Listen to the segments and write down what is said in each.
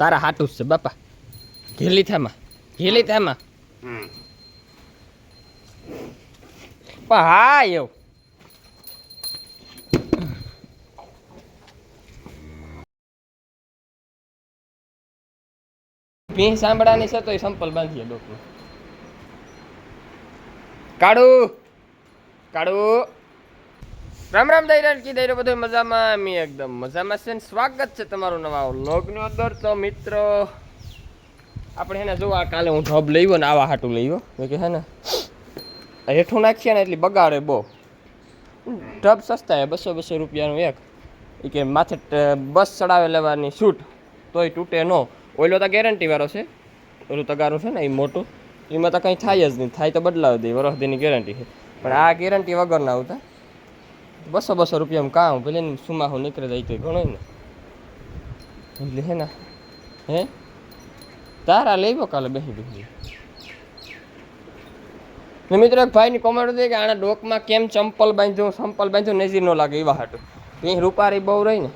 તારા હાટું છે બાપા. ઘેલી થામાં ઘેલી થામાં. પણ હા એવું. ભીં સાંભળાની છે તો એ સંપલ બાંધીએ ડોકું. કાળું કાળું. રામ રામ દૈરા કી દઈ બધું મજામાં? અમે એકદમ મજામાં છે ને સ્વાગત છે તમારું નવા વ્લોગની અંદર. તો મિત્રો, આપણે એને જોવા કાલે હું ઢબ લઈ ને આવા હાટું લઈ મેં કે હે ને હેઠું નાખીએ ને એટલી બગાડે બહુ. ઢબ સસ્તા હે બસો બસો રૂપિયાનું એક. એ કે માથે બસ ચડાવે લેવાની છૂટ. તોય તૂટે નો. ઓઈલો તો ગેરંટી વાળો છે. ઓલું તગારું છે ને, એ મોટું. એમાં તો કંઈ થાય જ નહીં. થાય તો બદલાવી દે વરસ દીની ગેરંટી છે. પણ આ ગેરંટી વગરના આવતા. બસો બસો રૂપિયામાં કામ. પેલે સુમાહો નીકળે જાય તો ઘણો ને. એટલે હે ના હે? તારા લેવો કાલે બેસી બેસી ને મિત્રો એક ભાઈની કોમેન્ટ હતી કે આના ડોકમાં કેમ ચંપલ બાંધ્યું ચંપલ બાંધ્યું નજીર ન લાગે એવા હાટું. ભીં રૂપારી બહુ રહી ને.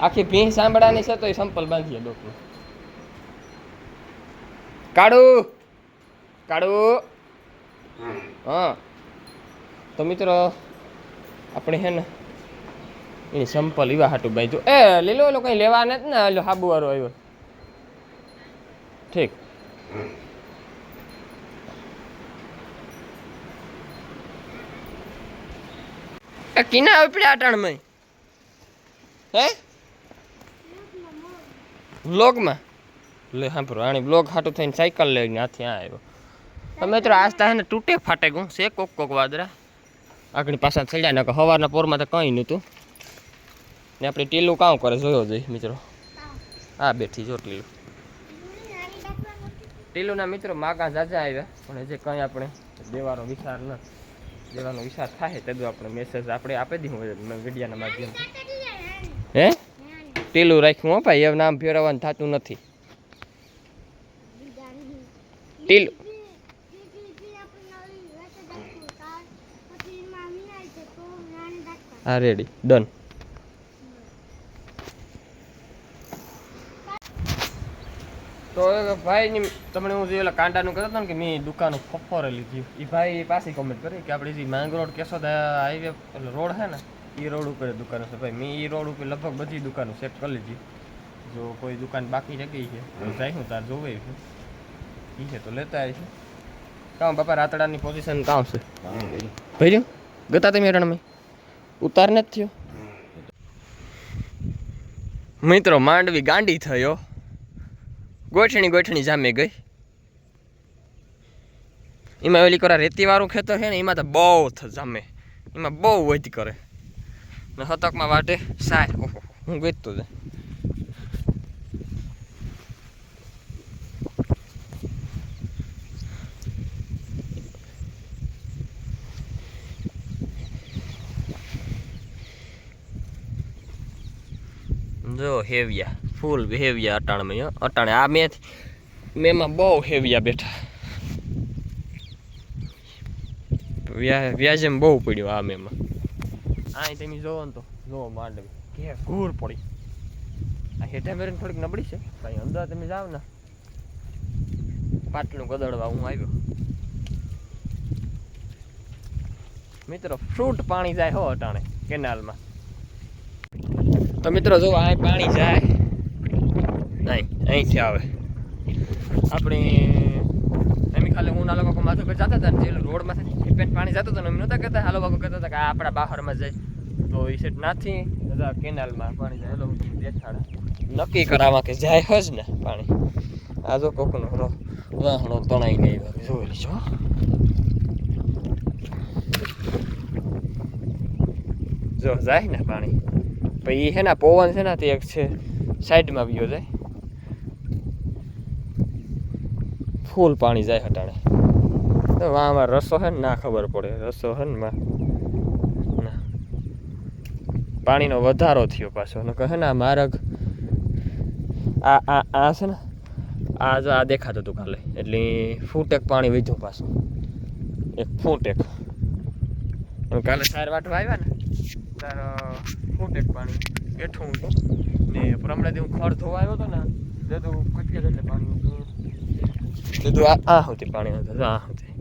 આખી ભીં સાંભળાની છે તો એ સંપલ બાંધીએ ડોકમાં. કાળું કાળું. હા. તો મિત્રો, આપણે હે ને એની સંપલ એવા હાટું બાંધ્યું. એ, લીલો એલો કંઈ લેવા નથી ને એલો હાબુ વાળો આવ્યો. ઠીક. એ, કિના ઉપડ્યા અટાણમાં? હે? બ્લોગમાં? લે પર આણી બ્લોગ હાટું થઈને સાયકલ લઈને આ આવ્યો. તો મિત્રો આસ્તા હે ને તૂટે ફાટે ગું છે કોક કોક વાદરા આગળ પાછા ચડ્યા, નકર સવારના પોરમાં તો કંઈ નહોતું. ને આપણે ટીલું કામ કરે, જોયો જોઈએ મિત્રો. આ બેઠી જો ટીલું. ટીલુના મિત્રો માગા જાજા આવ્યા, પણ હજી કંઈ આપણે દેવાનો વિચાર ન દેવાનો વિચાર થાય તો આપણે મેસેજ આપણે આપી દીધું મીડિયાના માધ્યમથી. હે? ટીલું રાખ્યું હો ભાઈ એવું નામ ફેરવવાનું થતું નથી. ટીલું હા રેડી ડન તો ભાઈ તમને હું જે ઓલા કાંટાનું કહેતો હતો ને કે મેં દુકાનું ફફોરે લીધી એ ભાઈ પાછી કોમેન્ટ કરી કે આપણે જે માંગરોળ કેશોદ હાઈવે એટલે રોડ છે ને એ રોડ ઉપર દુકાનો છે ભાઈ મેં એ રોડ ઉપર લગભગ બધી દુકાનો સેટ કરી લીધી. જો કોઈ દુકાન બાકી રહી ગઈ છે? તો જાય હું તાર જોવે છે. એ છે તો લેતા આવી છે કામ બાપા રાતડાની પોઝિશન કામ છે. ભાઈ ગતા તમે રણમાં ઉતાર નથી થયો. મિત્રો, માંડવી ગાંડી થયો. ગોઠણી ગોઠણી જામે ગઈ. એમાં ઓલી કરા રેતીવાળું ખેતર છે ને, એમાં તો બહુ જામે. એમાં બહુ વધ કરે. ને હતકમાં વાટે સાહેબ ઓહો, હું વેચતો જાય જો હેવિયા ફૂલ હેવિયા અટાણમાં હો. અટાણે. આ મેં મેમાં બહુ હેવિયા બેઠા. વ્યા વ્યાજેમ બહુ પડ્યું આ મેમાં. આ તમે જોવો ને તો. જોવો માંડવી. કે ઘૂર પડી. આ હેઠા મેરીને થોડીક નબળી છે. કાંઈ અંદર તમે જાઓ ને. પાટલું ગદડવા હું આવ્યો. મિત્રો ફ્રૂટ પાણી જાય હો અટાણે કેનાલમાં. તો મિત્રો જો આ પાણી જાય. નહીં અહીંથી આવે. આપણે એમ ખાલી હું ના લોકો માથું પર જતા હતા જે રોડમાંથી પેન પાણી જતું હતું એમ નહોતા કહેતા. હાલો બાકો કહેતા હતા કે આ આપણા બહારમાં જાય. તો એ સેટ નાથી. બધા કેનાલમાં પાણી જાય. લોકો તમે દેખાડે. નક્કી કરાવવા કે જાય હજ ને પાણી. આ જો કોકનો રો વાહણો તણાઈ ગઈ જોઈ છો જો, જાય ને પાણી. પછી છે ને પવન છે ને, તે એક છે, સાઈડમાં ગયો જાય. ફૂલ પાણી જાય હટાણે. તો આમાં રસો છે ને, ના ખબર પડે. રસો છે ના પાણીનો વધારો થયો પાછો. ને કહે ને, આ માર્ગ, આ આ આ છે ને, આ જો આ દેખાતું હતું કાલે. એટલે ફૂટેક પાણી વીધું પાછું. એક ફૂટેક. કાલે સાર વાટવા આવ્યા ને, તાર ફૂટ એક પાણી. બેઠું હતું ને હમણાંથી હું ખડ ધોવા આવ્યો હતો ને બધું કટકે એટલે પાણી હતું. આ આ હતી પાણી હતું આ હતી.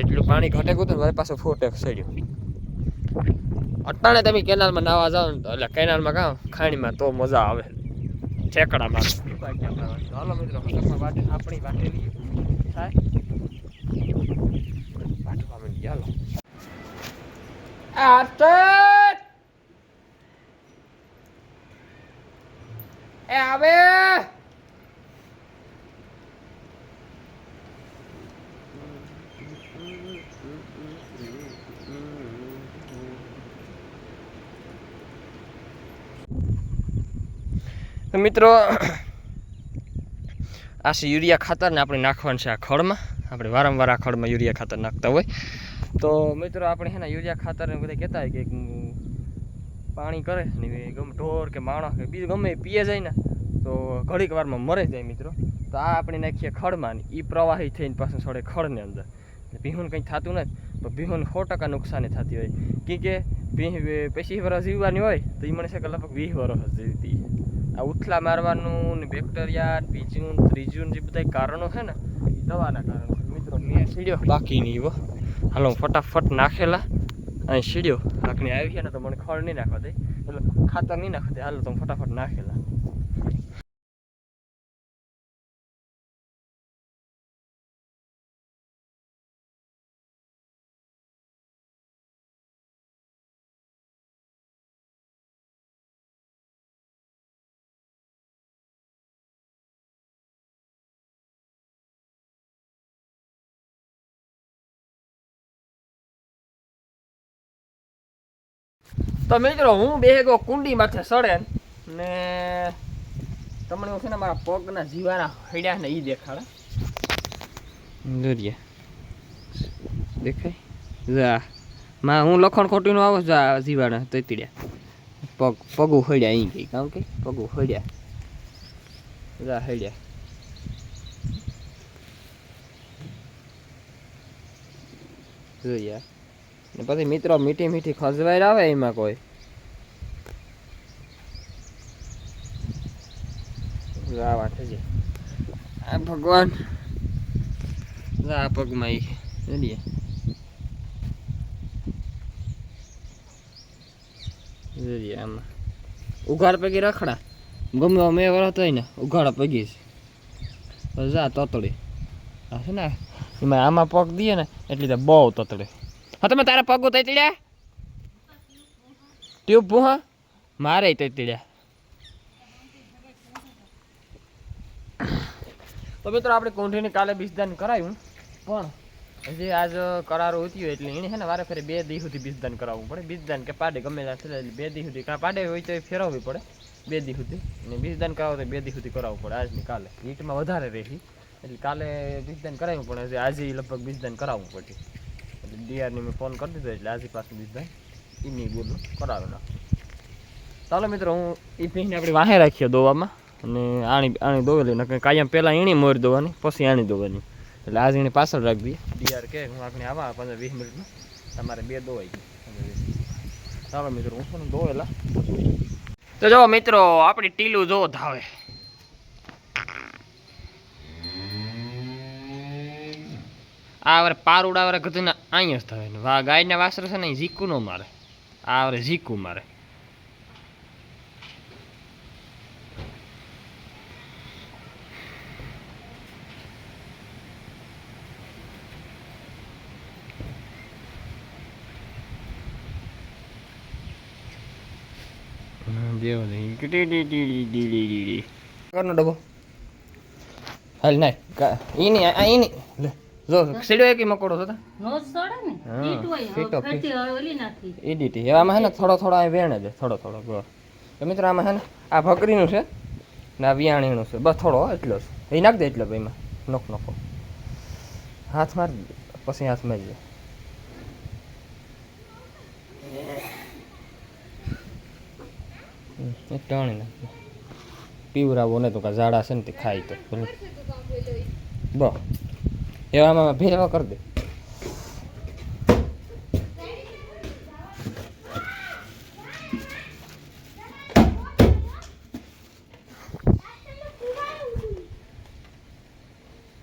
એટલું પાણી ઘટે ગયું મારી પાસે ફૂટે સડ્યું. અટાણે તમે કેનાલમાં નાવા જાઓ ને એટલે કેનાલમાં કાં, ખાણીમાં તો મજા આવે. ઠેકડામાં. હાલો મિત્રો આપણી વાટેલી થાય. વાટવા માંડી, હાલો. આર્તર એ આવે. મિત્રો, આ છે યુરિયા ખાતરને આપણે નાખવાનું છે આ ખળમાં આપણે વારંવાર આ ખડમાં યુરિયા ખાતર નાખતા હોય. તો મિત્રો, આપણે હે ને યુરિયા ખાતરને બધા કહેતા હોય કે પાણી કરે ને ગમે ઢોર કે માણસ કે બીજું ગમે પીએ જાય ને, તો ઘડીક વારમાં મરે જાય મિત્રો. તો આ આપણે નાખીએ ખડમાં એ પ્રવાહી થઈને પાછું છોડે ખડની અંદર. એટલે ભીહું કંઈ થતું નથી, તો ભીહુંને સો ટકા નુકસાની થતી હોય. કે કે ભીહ વરસ જીવવાની હોય, તો એ મને છે કે લગભગ વીસ વરસ જીવતી. આ ઉથલા મારવાનું ને બેક્ટેરિયા બીજું ત્રીજું જે બધા કારણો છે ને એ દવાના કારણો મિત્રો, મેં સીડ્યો બાકી નહીં હાલો ફટાફટ નાખેલા. અહીં સીડ્યો. નાખણી આવી છે ને તો મને ખડ નહીં નાખવા દે. એટલે ખાતર નહીં નાખવા દે. હાલો, તો ફટાફટ નાખેલા તો મિત્રો હું બેગો કુંડી માથે સડે ને તમને હું છે ને મારા પગના જીવાના હડ્યા ને એ દેખાડે. દોરિયા. દેખાય? જા. માં, હું લખણ ખોટીનું આવો જા જીવાના તૈતડ્યા. પગ, પગું હડ્યા અહીં ગઈ કામ કે પગું હડ્યા જા હડ્યા જોઈએ ને પછી મિત્રો મીઠી મીઠી ખજવાઈ આવે એમાં કોઈ. આ ભગવાન. આ પગમાં જોઈએ જોઈએ ઉઘાડ પગી રખડા. ગમે મેં વરત ને, ઉઘાડ પગી છે. જા, તતડી. હા છે ને, એમાં આમાં પગ દઈએ ને, એટલી બહુ તતડે. હા, તમે તારા પગો તૈતડ્યા ટ્યુબ ભૂહા મારે તૈતડ્યા તો મિત્રો, આપણે કોંઢીને કાલે બીજદાન કરાયું, પણ હજી આજ કરારો હતી એટલે એને છે ને વારે ફેરે બે દી સુધી બીજદાન કરાવવું પડે. બીજદાન કે પાડે, ગમે ત્યાં એટલે બે દી સુધી. કાં પાડે હોય તો ફેરવવી પડે, બે દી સુધી. અને બીજદાન કરાવો તો બે દી સુધી કરાવવું પડે. આજની કાલે. હીટમાં વધારે રહી. એટલે કાલે બીજદાન કરાવ્યું પણ હજી આજે લગભગ બીજદાન કરાવવું પડશે ડીઆરની મેં ફોન કરી દીધો એટલે આજે પાછું બીજદાન એની બોલું કરાવે ના ચાલો મિત્રો હું એ પીને આપણે વાહે રાખીએ દોવામાં અને આણી આણી દોવેલી નકર કાયમ પહેલાં એણી મોરી દોવાની પછી આણી દોવાની એટલે આજ એને પાછળ રાખી દઈએ ડીઆર કે હું આપણે આવા પંદર વીસ મિનિટમાં તમારે બે દોવાઈ ગઈ ચાલો મિત્રો હું પણ દોવેલા તો જો મિત્રો આપણી ટીલું જો ધાવે આ વરે પારુડા વરે ગધુના અહીંયા જ થાય. ને વા ગાયના વાસર છે ને ઝીકુ નો મારે. આ વરે ઝીકુ મારે. ડબો હાલ નાય એની એની લે. જો સીડો એક મકોડો હતો નો સડે ને? ઈટ હોય ફીટો, હવે ફેરથી હવે ઓલી નાખી. એડીટી એવામાં હે ને થોડો થોડો આ વેણ જ થોડો થોડો ગો તો મિત્રો આમાં હે ને આ ભકરીનું છે ને આ વિયાણીનું છે. બસ થોડો એટલો છે એ નાખ દે એટલો ભાઈમાં નોખ નોખો. હાથ મારી પછી હાથ મારી દે હમ, એક ટાણી નાખ પીવરાવો ને તો કા ઝાડા છે ને તે ખાય તો. બ એવામાં ભેરવા કરી દે.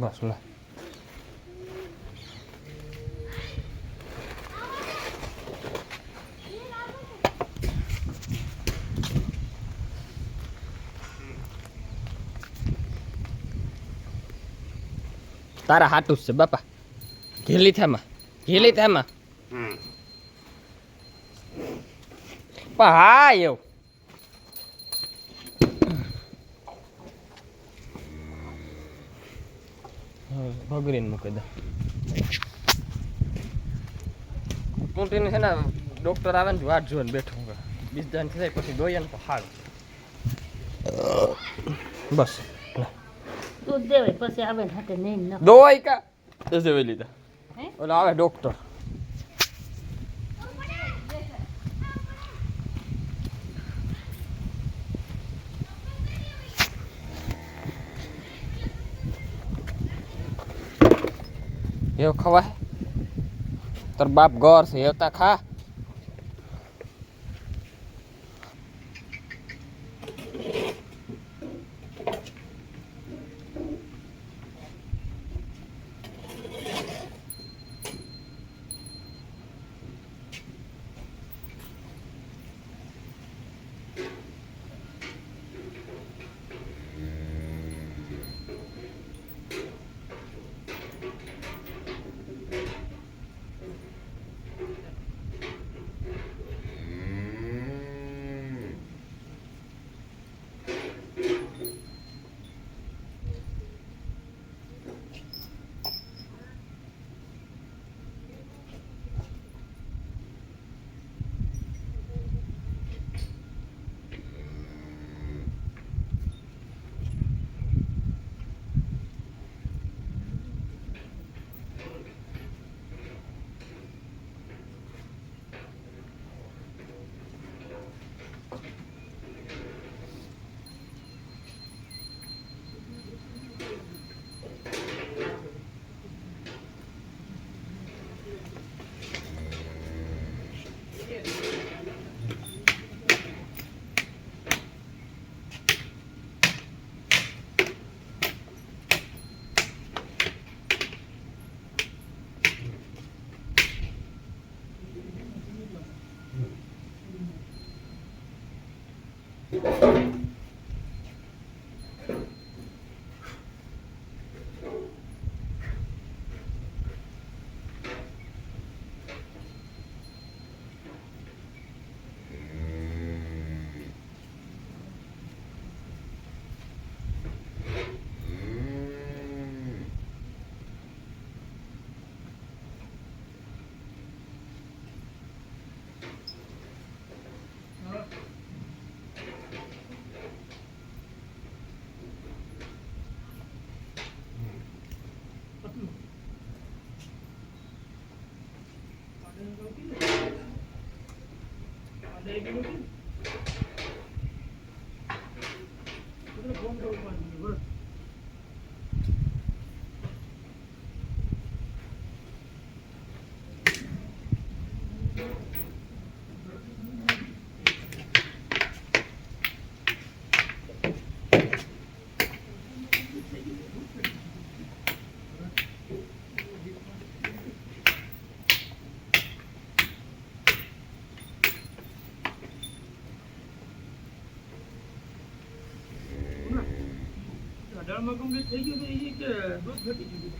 બસ લા. તારા હાટું જ છે બાપા. ઘેલી થામાં ઘેલી થામાં. પણ હા એવું. ભગરીને મૂકી દે કુંટીને છે ને ડોક્ટર આવે ને વાટ જોઈને બેઠો હું. બીજ દાન થાય પછી દોઈએ ને તો હાલ. બસ. દૂધ દેવાય પછી આવે હાથે નહીં ન દોવાય કા? દસે વેલી લીધા? ઓલા આવે ડોક્ટર. એવું ખવાય? તાર બાપ ગોર છે એવતા ખા. didn't અઢારમાં કમ્પ્લીટ થઈ ગયું એ કે દૂધ ઘટી ગયું